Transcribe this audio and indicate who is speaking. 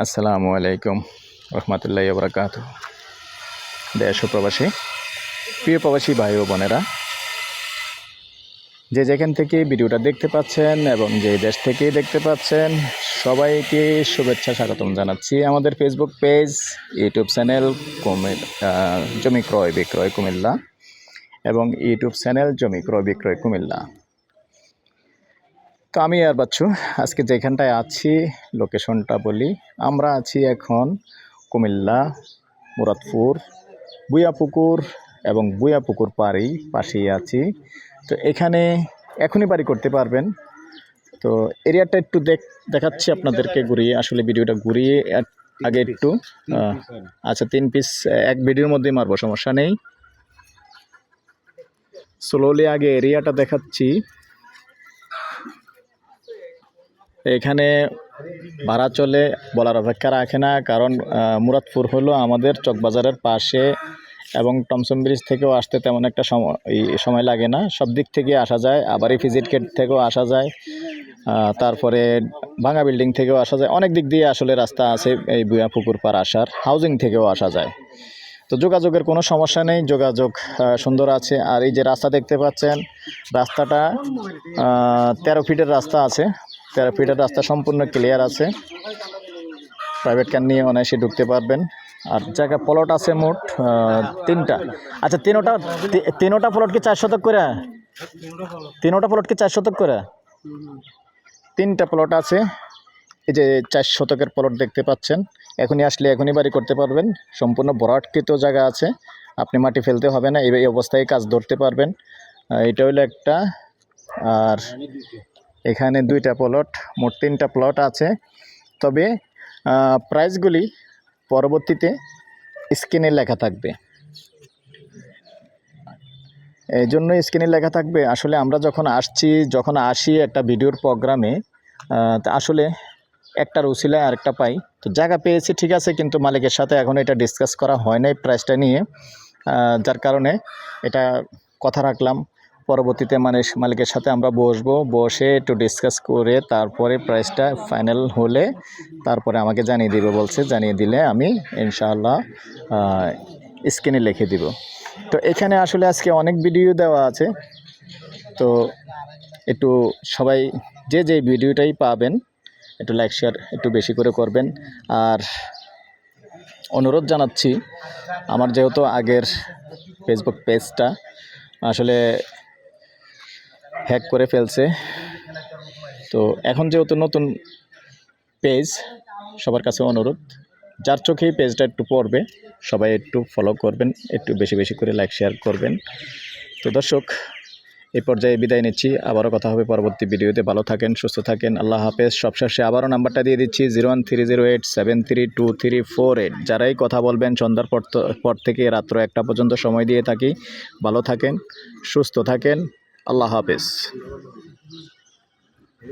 Speaker 1: আসসালামু আলাইকুম রহমতুল্লাহ বরকাত দেশ প্রবাসী, প্রিয় প্রবাসী ভাই ও বোনেরা, যে যেখান থেকে ভিডিওটা দেখতে পাচ্ছেন এবং যে দেশ থেকে দেখতে পাচ্ছেন, সবাইকে শুভেচ্ছা স্বাগতম জানাচ্ছি আমাদের ফেসবুক পেজ ইউটিউব চ্যানেল জমি ক্রয় বিক্রয় কুমিল্লা এবং ইউটিউব চ্যানেল জমি ক্রয় বিক্রয় কুমিল্লা। তো আমি আর বাচ্চু আজকে যেখানটায় আছি, লোকেশনটা বলি। আমরা আছি এখন কুমিল্লা, মুরাদপুর, বুয়াপুকুর এবং বুয়াপুকুর পাড়ি পাশেই আছি। তো এখানে এখনই বাড়ি করতে পারবেন। তো এরিয়াটা একটু দেখ, দেখাচ্ছি আপনাদেরকে ঘুরিয়ে। আসলে ভিডিওটা ঘুরিয়ে আগে একটু আচ্ছা তিন পিস এক ভিডিওর মধ্যেই মারবো, সমস্যা নেই। স্লোলি আগে এরিয়াটা দেখাচ্ছি। এখানে ভাড়া চলে বলার অপেক্ষা রাখে না, কারণ মুরাদপুর হলো আমাদের চকবাজারের পাশে এবং টমসম ব্রিজ থেকেও আসতে তেমন একটা সময় লাগে না। সব দিক থেকে আসা যায়, আবার এই ফিজিট গেট থেকেও আসা যায় তারপরে ভাঙা বিল্ডিং থেকেও আসা যায়। অনেক দিক দিয়ে আসলে রাস্তা আছে এই বুয়া পুকুর পার আসার, হাউজিং থেকেও আসা যায়। তো যোগাযোগের কোনো সমস্যা নেই, যোগাযোগ সুন্দর আছে। আর এই যে রাস্তা দেখতে পাচ্ছেন, রাস্তাটা তেরো ফিটের রাস্তা আছে তেরো ফিটের রাস্তা সম্পূর্ণ ক্লিয়ার আছে প্রাইভেট কার নিয়ে অনায়াসে ঢুকতে পারবেন। আর জায়গা প্লট আছে মোট তিনটা। আচ্ছা তিনোটা তিনোটা প্লট কি চার শতক করে? তিনোটা প্লট কি চার শতক করে? তিনটা প্লট আছে। এই যে চার শতকের প্লট দেখতে পাচ্ছেন। এখনই আসলে এখনই বাড়ি করতে পারবেন। সম্পূর্ণ বরাটকৃত জায়গা আছে। আপনি মাটি ফেলতে হবে না, এই অবস্থায় কাজ ধরতে পারবেন। এটা হলো একটা। আর এখানে দুইটা প্লট মোট তিনটা প্লট আছে। তবে প্রাইসগুলি পরবর্তীতে স্ক্রিনে লেখা থাকবে। এই জন্য স্ক্রিনে লেখা থাকবে, আসলে আমরা যখন আসছি, যখন আসি একটা ভিডিওর প্রোগ্রামে আসলে একটার উসিলায় আরেকটা পাই। তো জায়গা পেয়েছি, ঠিক আছে, কিন্তু মালিকের সাথে এখন এটা ডিসকাস করা হয় নাই প্রাইসটা নিয়ে। যার কারণে এটা কথা রাখলাম। পরবর্তীতে মানে মালিকের সাথে আমরা বসবো, বসে একটু ডিসকাস করে তারপরে প্রাইসটা ফাইনাল হলে তারপরে আমাকে জানিয়ে দিবে, বলছে জানিয়ে দিলে আমি ইনশাআল্লাহ স্ক্রিনে লিখে দিব। তো এখানে আসলে আজকে অনেক ভিডিও দেওয়া আছে। তো একটু সবাই যে যে ভিডিওটাই পাবেন, একটু লাইক শেয়ার একটু বেশি করে করবেন। আর অনুরোধ জানাচ্ছি, আমার যেহেতু আগের ফেসবুক পেজটা আসলে হ্যাক করে ফেলছে। তো এখন যেহেতু নতুন পেজ সবার কাছে অনুরোধ, যার চোখেই পেজটা একটু পড়বে, সবাই একটু ফলো করবেন, একটু বেশি বেশি করে লাইক শেয়ার করবেন। তো দর্শক এই পর্যায়ে বিদায় নিচ্ছি, আবারও কথা হবে পরবর্তী ভিডিওতে। ভালো থাকেন, সুস্থ থাকেন, আল্লাহ হাফেজ। সবশেষে আবারও নাম্বারটা দিয়ে দিচ্ছি, zero one three zero eight seven three two three four eight. যারাই কথা বলবেন, সন্ধ্যার পর পর থেকে রাত্র একটা পর্যন্ত সময় দিয়ে থাকি। ভালো থাকেন, সুস্থ থাকেন। আল্লাহ হাফেজ।